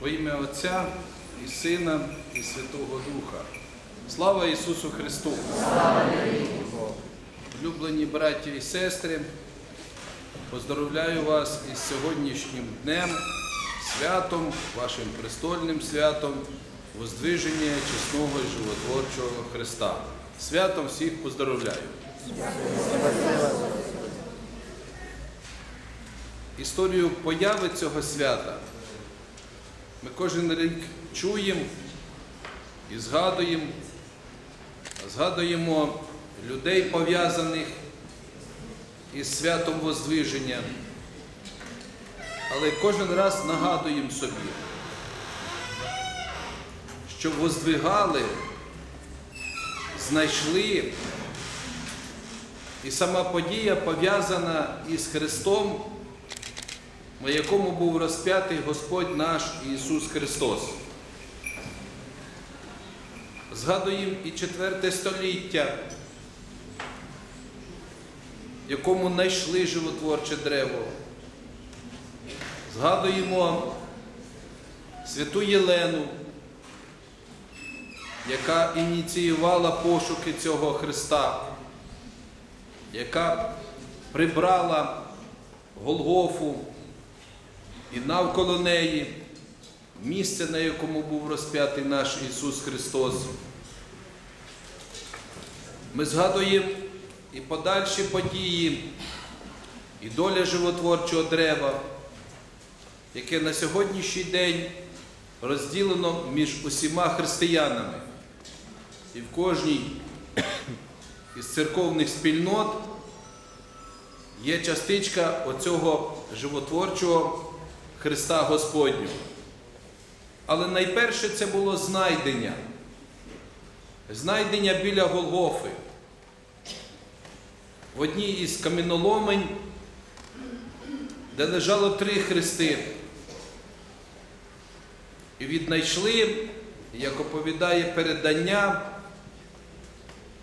Во ім'я Отця і Сина, і Святого Духа. Слава Ісусу Христу! Улюблені браті і сестри, поздоровляю вас із сьогоднішнім днем, святом, вашим престольним святом, воздвиження чесного і животворчого Христа. Святом всіх поздоровляю. Історію появи цього свята ми кожен рік чуємо і згадуємо, згадуємо людей, пов'язаних із святом Воздвиження. Але кожен раз нагадуємо собі, що воздвигали, знайшли, і сама подія пов'язана із Христом, на якому був розп'ятий Господь наш Ісус Христос. Згадуємо і четверте століття, в якому знайшли животворче древо. Згадуємо святу Єлену, яка ініціювала пошуки цього Христа, яка прибрала Голгофу і навколо неї місце, на якому був розп'ятий наш Ісус Христос. Ми згадуємо і подальші події, і доля животворчого дерева, яке на сьогоднішній день розділено між усіма християнами. І в кожній із церковних спільнот є частичка оцього животворчого Христа Господнього. Але найперше це було знайдення. Знайдення біля Голгофи. В одній із каміноломень, де лежало три хрести. І віднайшли, як оповідає передання,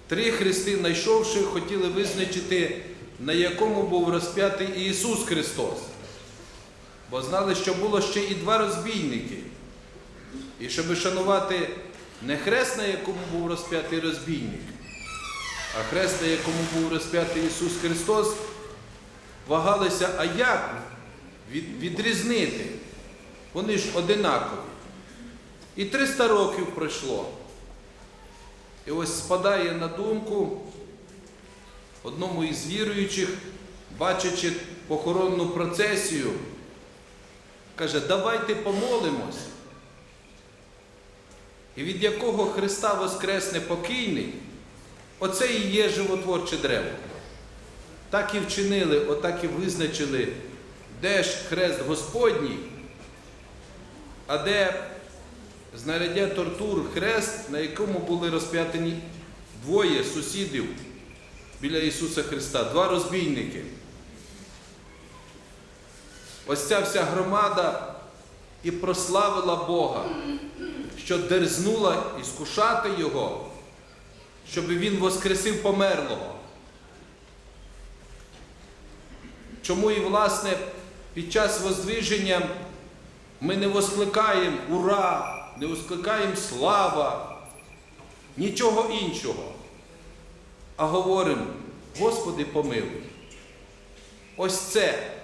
три хрести, знайшовши, хотіли визначити, на якому був розп'ятий Ісус Христос. Бо знали, що було ще і два розбійники. І щоб шанувати не хрест, на якому був розп'ятий розбійник, а хрест, на якому був розп'ятий Ісус Христос, вагалися, а як від, відрізнити? Вони ж одинакові. І 300 років пройшло. І ось спадає на думку одному із віруючих, бачачи похоронну процесію, каже, давайте помолимось. І від якого Христа воскресне покійний, оце і є животворче древо. Так і вчинили, отак і визначили, де ж хрест Господній, а де знаряддя тортур хрест, на якому були розп'ятені двоє сусідів біля Ісуса Христа, два розбійники. Ось ця вся громада і прославила Бога, що дерзнула іскушати Його, щоб Він воскресив померлого. Чому і, власне, під час воздвиження ми не воскликаємо ура, не воскликаємо слава, нічого іншого, а говоримо, Господи, помилуй. Ось це.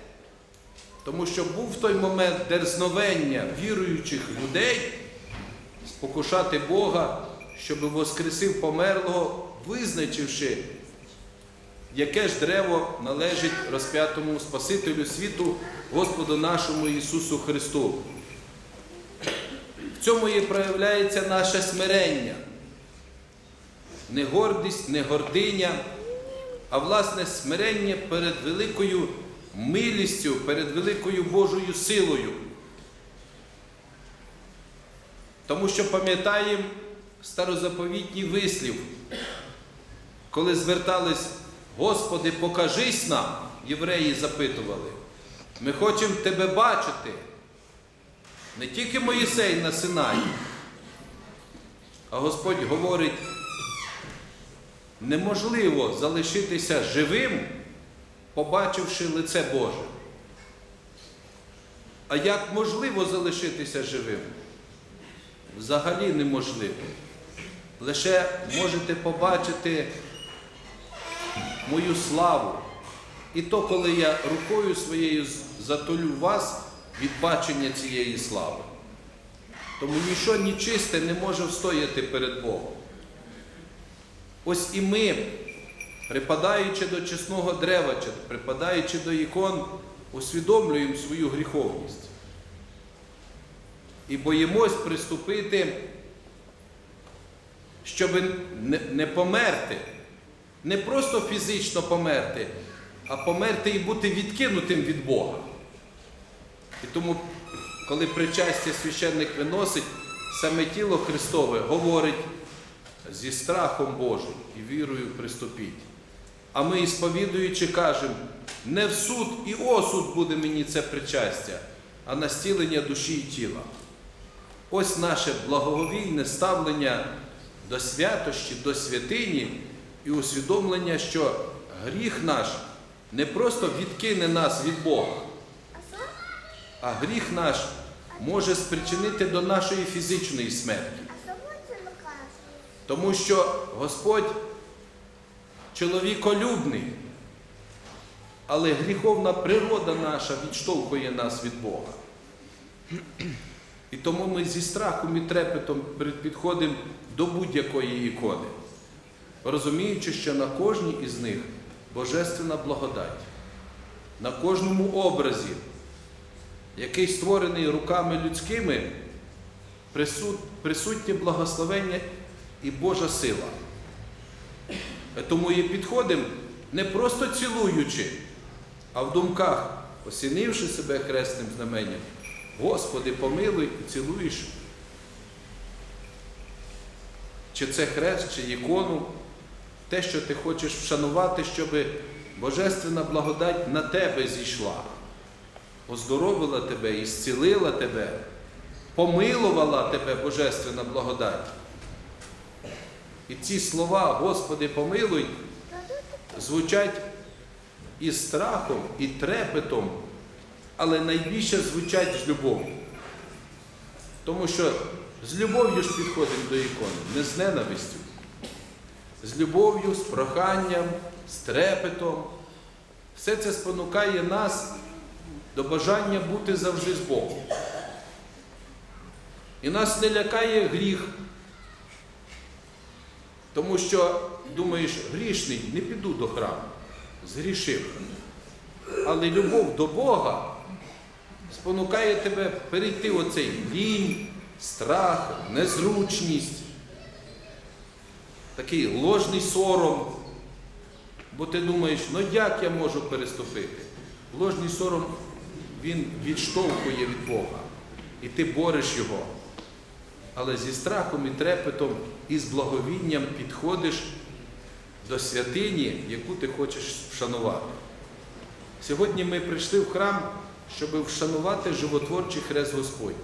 Тому що був в той момент дерзновення віруючих людей спокушати Бога, щоб воскресив померлого, визначивши, яке ж древо належить розп'ятому Спасителю світу, Господу нашому Ісусу Христу. В цьому і проявляється наше смирення. Не гордість, не гординя, а власне смирення перед великою милістю, перед великою Божою силою. Тому що пам'ятаємо старозаповітній вислів, коли звертались, Господи, покажись нам, євреї запитували, ми хочемо Тебе бачити. Не тільки Моїсей на Синаї, а Господь говорить, неможливо залишитися живим, побачивши лице Боже. А як можливо залишитися живим? Взагалі неможливо. Лише можете побачити мою славу. І то, коли я рукою своєю з- затулю вас від бачення цієї слави. Тому нічого нечисте не може встояти перед Богом. Ось і ми, припадаючи до чесного дерева, чи припадаючи до ікон, усвідомлюємо свою гріховність. І боїмось приступити, щоб не, померти, не просто фізично померти, а померти і бути відкинутим від Бога. І тому, коли причастя священник виносить, саме тіло Христове говорить зі страхом Божим і вірою приступіть. А ми, сповідуючи, кажемо, не в суд і осуд буде мені це причастя, а на стілення душі і тіла. Ось наше благоговійне ставлення до святощі, до святині і усвідомлення, що гріх наш не просто відкине нас від Бога, а гріх наш може спричинити до нашої фізичної смерті. Тому що Господь чоловіколюбний, але гріховна природа наша відштовхує нас від Бога. І тому ми зі страхом і трепетом підходимо до будь-якої ікони, розуміючи, що на кожній із них божественна благодать, на кожному образі, який створений руками людськими, присутнє благословення і Божа сила. Тому і підходимо не просто цілуючи, а в думках, осінивши себе хресним знаменням, Господи, помилуй і цілуєш. Чи це хрест, чи ікону, те, що ти хочеш вшанувати, щоб Божественна благодать на тебе зійшла, оздоровила тебе і зцілила тебе, помилувала тебе Божественна благодать. І ці слова, Господи, помилуй, звучать із страхом, і трепетом, але найбільше звучать з любов'ю. Тому що з любов'ю ж підходимо до ікони, не з ненавистю. З любов'ю, з проханням, з трепетом. Все це спонукає нас до бажання бути завжди з Богом. І нас не лякає гріх, тому що думаєш, грішний, не піду до храму, згрішив. Але любов до Бога спонукає тебе перейти оцей лінь, страх, незручність, такий ложний сором. Бо ти думаєш, ну як я можу переступити? Ложний сором, він відштовхує від Бога. І ти бореш його. Але зі страхом і трепетом і з благовінням підходиш до святині, яку ти хочеш вшанувати. Сьогодні ми прийшли в храм, щоб вшанувати животворчий хрест Господній.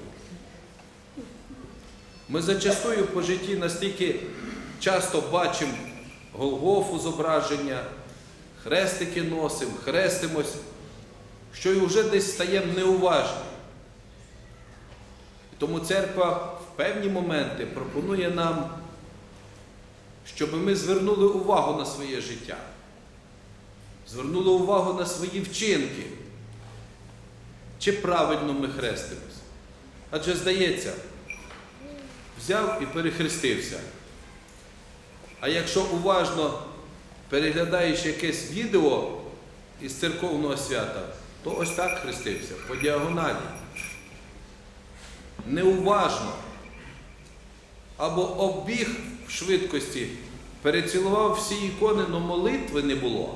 Ми зачастую по житті настільки часто бачимо Голгофу зображення, хрестики носимо, хрестимось, що і вже десь стаємо неуважні. Тому церква певні моменти пропонує нам, щоб ми звернули увагу на своє життя, звернули увагу на свої вчинки, чи правильно ми хрестимось. Адже здається, взяв і перехрестився. А якщо уважно переглядаєш якесь відео із церковного свята, то ось так хрестився, по діагоналі. Неуважно. Або обіг в швидкості, перецілував всі ікони, але молитви не було.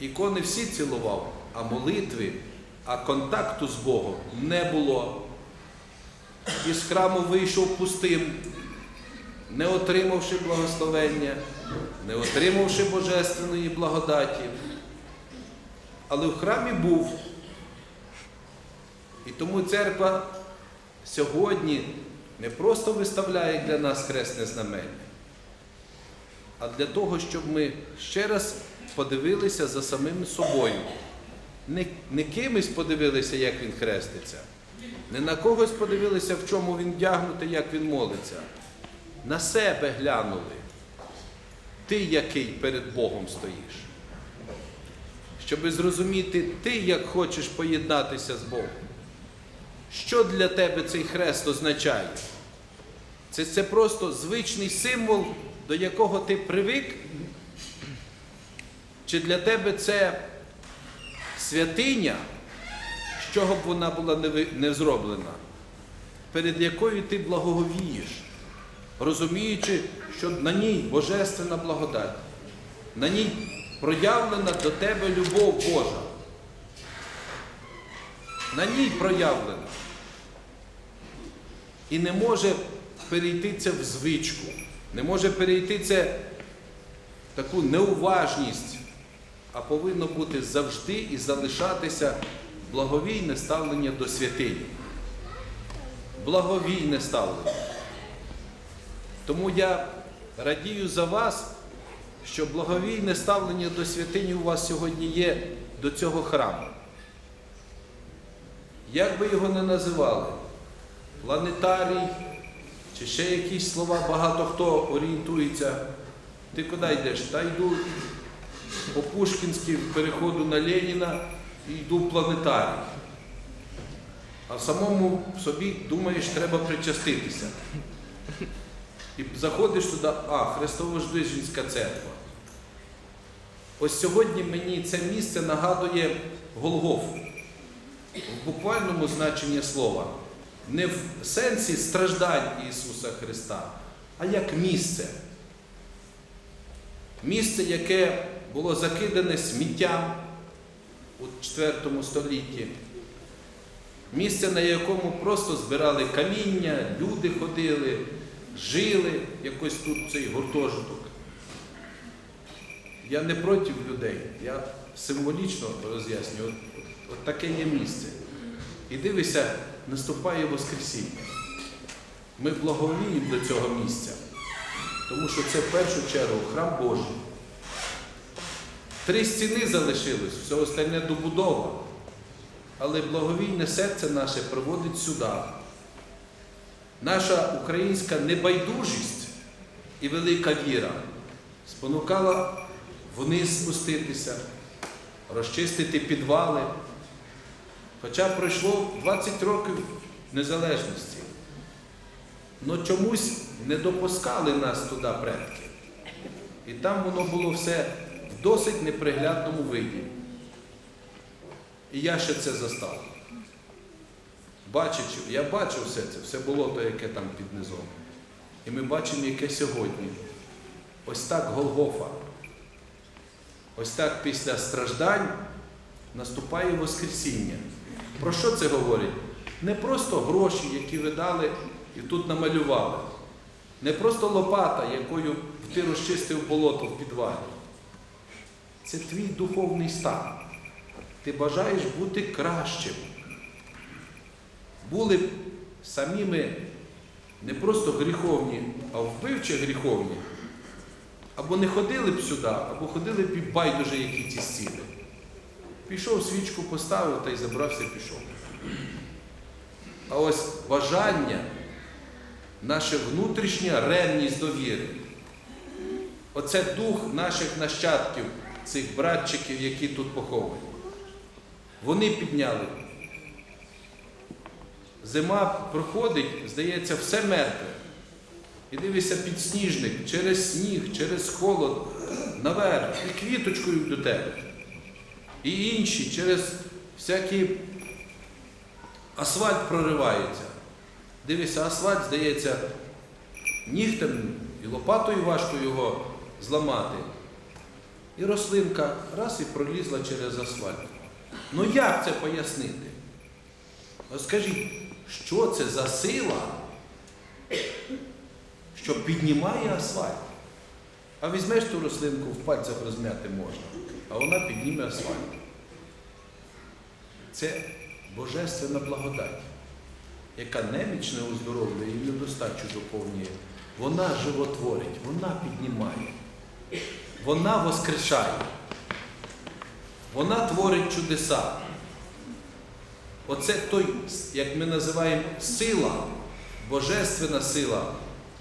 Ікони всі цілував, а молитви, а контакту з Богом не було. Із храму вийшов пустим, не отримавши благословення, не отримавши божественної благодаті. Але в храмі був. І тому церква сьогодні не просто виставляє для нас хресне знамення, а для того, щоб ми ще раз подивилися за самим собою, не, не кимось подивилися, як він хреститься, не на когось подивилися, в чому він вдягнутий, як він молиться. На себе глянули. Ти, який перед Богом стоїш. Щоб зрозуміти, ти як хочеш поєднатися з Богом. Що для тебе цей хрест означає? Це, це просто звичний символ, до якого ти привик? Чи для тебе це святиня, з чого б вона була не, зроблена, перед якою ти благоговієш, розуміючи, що на ній божественна благодать, на ній проявлена до тебе любов Божа. На ній проявлена. І не може перейти це в звичку, не може перейти це в таку неуважність, а повинно бути завжди і залишатися благовійне ставлення до святині. Благовійне ставлення. Тому я радію за вас, що благовійне ставлення до святині у вас сьогодні є до цього храму. Як би його не називали, планетарій чи ще якісь слова, багато хто орієнтується. Ти куди йдеш? Та йду по Пушкінській переходу на Леніна і йду в планетарій. А самому собі думаєш, треба причаститися. І заходиш туди, а, Христово-Ждижинська церква. Ось сьогодні мені це місце нагадує Голгофу в буквальному значенні слова. Не в сенсі страждань Ісуса Христа, а як місце. Місце, яке було закидане сміттям у IV столітті. Місце, на якому просто збирали каміння, люди ходили, жили, якось тут цей гуртожиток. Я не проти людей, я символічно роз'яснюю, от, от таке є місце. І дивися, наступає Воскресіння. Ми благовіємо до цього місця, тому що це в першу чергу храм Божий. Три стіни залишилось, все остальне добудова. Але благовійне серце наше приводить сюди. Наша українська небайдужість і велика віра спонукала вниз спуститися, розчистити підвали. Хоча пройшло 20 років незалежності. Но чомусь не допускали нас туди предки. І там воно було все в досить неприглядному виді. І я ще це застав. Бачачи, я бачив все це, все болото, яке там під низом. І ми бачимо, яке сьогодні. Ось так Голгофа. Ось так після страждань наступає Воскресіння. Про що це говорить? Не просто гроші, які ви дали і тут намалювали. Не просто лопата, якою ти розчистив болото в підвалі. Це твій духовний стан. Ти бажаєш бути кращим. Були б самими не просто гріховні, а вбивчі гріховні. Або не ходили б сюди, або ходили б і байдуже, які ті стіни. Пішов, свічку поставив та й забрався, пішов. А ось бажання, наша внутрішня ревність до віри. Оце дух наших нащадків, цих братчиків, які тут поховані. Вони підняли. Зима проходить, здається, все мертве. І дивишся підсніжник через сніг, через холод, наверх, і квіточкою до тебе. І інші через всякі асфальт проривається. Дивися, асфальт, здається, нігтем і лопатою важко його зламати. І рослинка раз і пролізла через асфальт. Ну як це пояснити? Скажіть, що це за сила, що піднімає асфальт? А візьмеш ту рослинку, в пальцях розм'яти можна, а вона підніме асфальт. Це божественна благодать, яка немічне оздоровлює і недостачу доповнює. Вона животворить, вона піднімає, вона воскрешає. вона творить чудеса. Оце той, як ми називаємо, сила, божественна сила,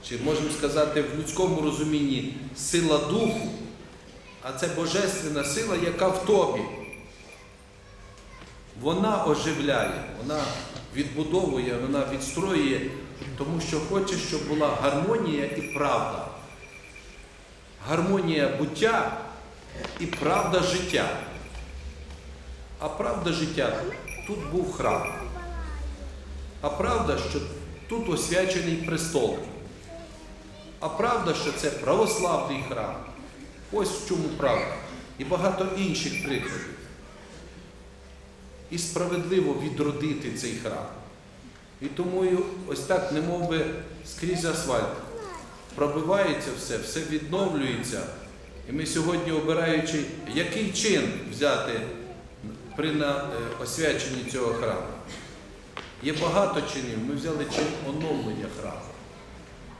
чи можемо сказати в людському розумінні сила духу, а це божественна сила, яка в тобі. Вона оживляє, вона відбудовує, вона відстроює, тому що хоче, щоб була гармонія і правда. Гармонія буття і правда життя. А правда життя тут був храм. А правда, що тут освячений престол. А правда, що це православний храм. Ось в чому правда. І багато інших прикладів. І справедливо відродити цей храм. І тому ось так, немов би скрізь асфальт. Пробивається все, все відновлюється. І ми сьогодні, обираючи, який чин взяти при е, освяченні цього храму. Є багато чинів. Ми взяли чин оновлення храму.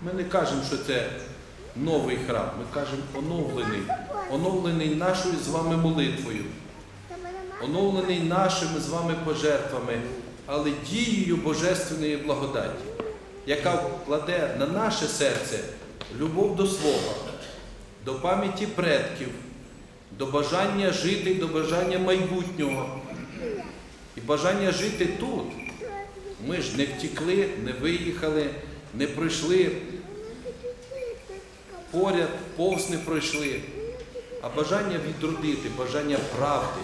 Ми не кажемо, що це новий храм, ми кажемо оновлений. Оновлений нашою з вами молитвою, оновлений нашими з вами пожертвами, але дією Божественної благодаті, яка вкладе на наше серце любов до Слова, до пам'яті предків, до бажання жити, до бажання майбутнього і бажання жити тут. Ми ж не втікли, не виїхали, не пройшли поряд, повз не пройшли, а бажання відродити, бажання правди.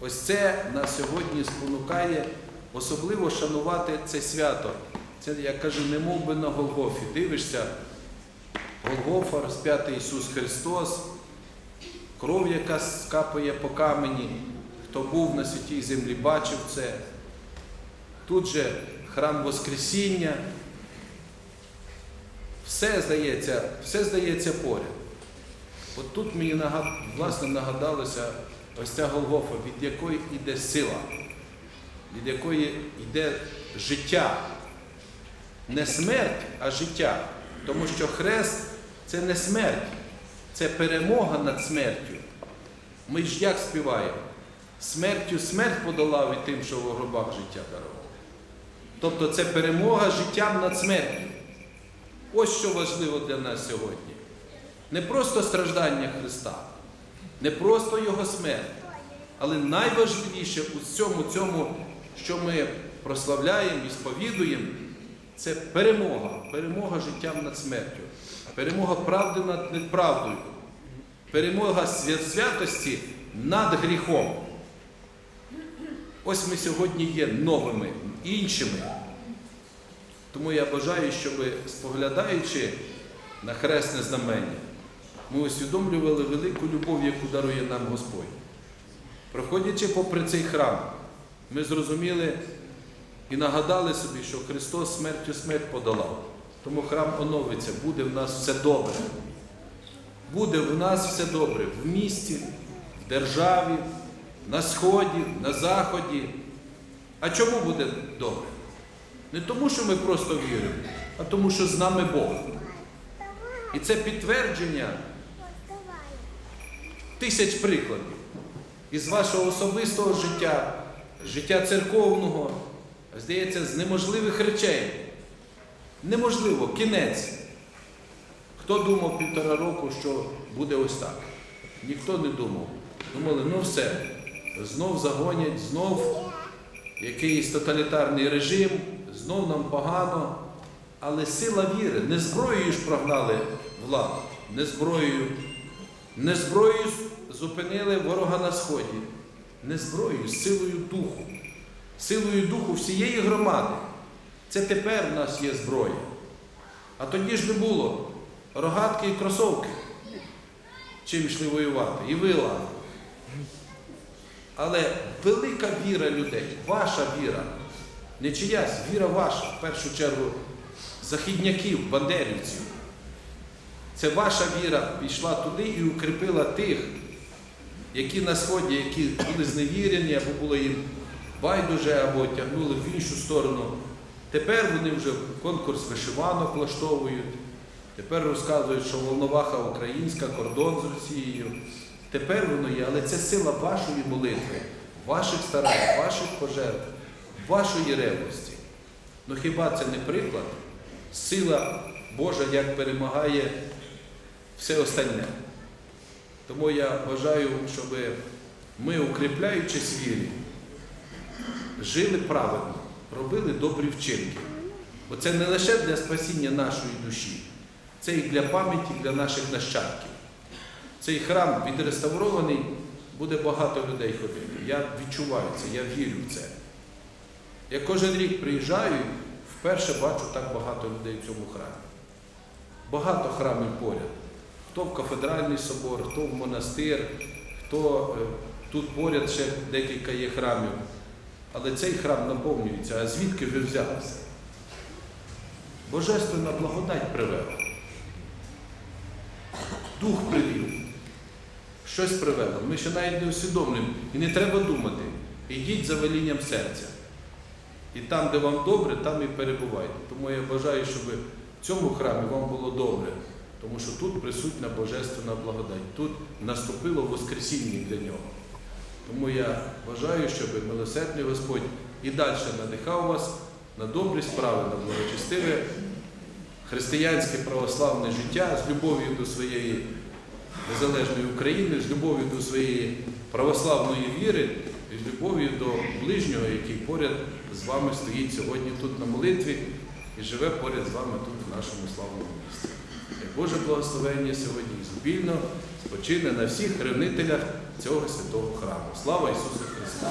Ось це нас сьогодні спонукає особливо шанувати це свято. Це, я кажу, не мов би на Голгофі. Дивишся, Голгофа, розп'ятий Ісус Христос, кров, яка скапає по камені. Хто був на святій землі, бачив це. Тут же храм Воскресіння. Все здається, все здається поряд. От тут мені нагад, власне нагадалося ось ця Голгофа, від якої йде сила, від якої йде життя. Не смерть, а життя. Тому що хрест це не смерть, це перемога над смертю. Ми ж як співаємо? Смертю смерть подолав і тим, що в гробах життя дарував. Тобто це перемога життям над смертю. Ось що важливо для нас сьогодні. Не просто страждання Христа, не просто Його смерть, але найважливіше у всьому цьому, що ми прославляємо і сповідуємо, це перемога, перемога життям над смертю, перемога правди над неправдою, перемога святості над гріхом. Ось ми сьогодні є новими, іншими. Тому я бажаю, щоб споглядаючи на хресне знамення, ми усвідомлювали велику любов, яку дарує нам Господь. Проходячи попри цей храм, ми зрозуміли і нагадали собі, що Христос смертю смерть подолав. Тому храм оновиться, буде в нас все добре. Буде в нас все добре в місті, в державі, на сході, на заході. А чому буде добре? Не тому, що ми просто віримо, а тому, що з нами Бог. І це підтвердження тисяч прикладів із вашого особистого життя, життя церковного, здається, з неможливих речей. Неможливо, кінець. Хто думав півтора року, що буде ось так? Ніхто не думав. Думали, ну все, знов загонять, знов якийсь тоталітарний режим, знов нам погано. Але сила віри, не зброєю ж прогнали владу, не зброєю, не зброєю зупинили ворога на сході, не зброєю, силою духу, силою духу всієї громади. Це тепер в нас є зброя. А тоді ж не було рогатки і кросовки, чим йшли воювати, і вила. Але велика віра людей, ваша віра, не чиясь, віра ваша, в першу чергу, західняків, бандерівців. Це ваша віра пішла туди і укріпила тих, які на сході, які були зневірені, або було їм байдуже, або тягнули в іншу сторону. Тепер вони вже конкурс вишиванок влаштовують. Тепер розказують, що Волноваха українська, кордон з Росією. Тепер воно є, але це сила вашої молитви, ваших старань, ваших пожертв, вашої ревності. Ну хіба це не приклад? Сила Божа як перемагає все остальне. Тому я бажаю, щоб ми, укріпляючись вірі, жили праведно, робили добрі вчинки. Бо це не лише для спасіння нашої душі, це і для пам'яті для наших нащадків. Цей храм відреставрований, буде багато людей ходити. Я відчуваю це, я вірю в це. Я кожен рік приїжджаю, вперше бачу так багато людей в цьому храмі. Багато храмів поряд. Хто в кафедральний собор, хто в монастир, хто е, тут поряд ще декілька є храмів. Але цей храм наповнюється, а звідки ви взялися? Божественна благодать привела. Дух привів. Щось привело. Ми ще навіть не усвідомлюємо. І не треба думати. Ідіть за велінням серця. І там, де вам добре, там і перебувайте. Тому я бажаю, щоб в цьому храмі вам було добре, тому що тут присутня Божественна благодать. Тут наступило Воскресіння для нього. Тому я бажаю, щоб милосердний Господь і далі надихав вас на добрі справи, на благочестиве християнське православне життя з любов'ю до своєї незалежної України, з любов'ю до своєї православної віри і з любов'ю до ближнього, який поряд з вами стоїть сьогодні тут на молитві і живе поряд з вами тут, в нашому славному місті. Боже благословення сьогодні ізобільно спочине на всіх ревнителях цього святого храму. Слава Ісусу Христу!